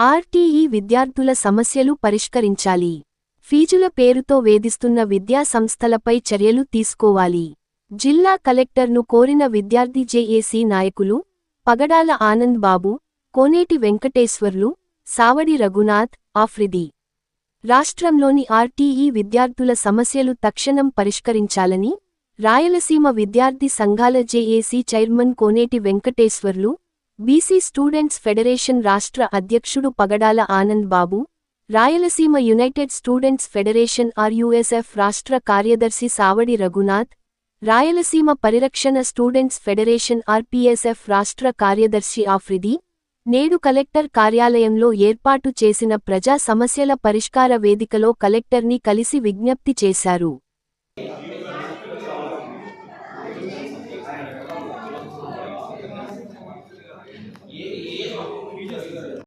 RTE విద్యార్థుల సమస్యలు పరిష్కరించాలి. ఫీజుల పేరుతో వేధిస్తున్న విద్యా సంస్థలపై చర్యలు తీసుకోవాలి. జిల్లా కలెక్టర్ను కోరిన విద్యార్థి జేఏసీ నాయకులు పగడాల ఆనంద్ బాబు కోనేటి వెంకటేశ్వర్లు సావడి రఘునాథ్ ఆఫ్రిది. రాష్ట్రంలోని ఆర్టీఈ విద్యార్థుల సమస్యలు తక్షణం పరిష్కరించాలని రాయలసీమ విద్యార్థి సంఘాల JAC chairman Koneti Venkateswarlu BC students federation రాష్ట్ర అధ్యక్షుడు Pagadala Anand Babu Rayalaseema united students federation RUSF రాష్ట్ర కార్యదర్శి సావడి రఘునాథ్ రాయలసీమ పరిరక్షణ స్టూడెంట్స్ ఫెడరేషన్ ఆర్పీఎస్ఎఫ్ రాష్ట్ర కార్యదర్శి ఆఫ్రిది నేడు కలెక్టర్ కార్యాలయంలో ఏర్పాటు చేసిన ప్రజా సమస్యల పరిష్కార వేదికలో కలెక్టర్ని కలిసి విజ్ఞప్తి చేశారు.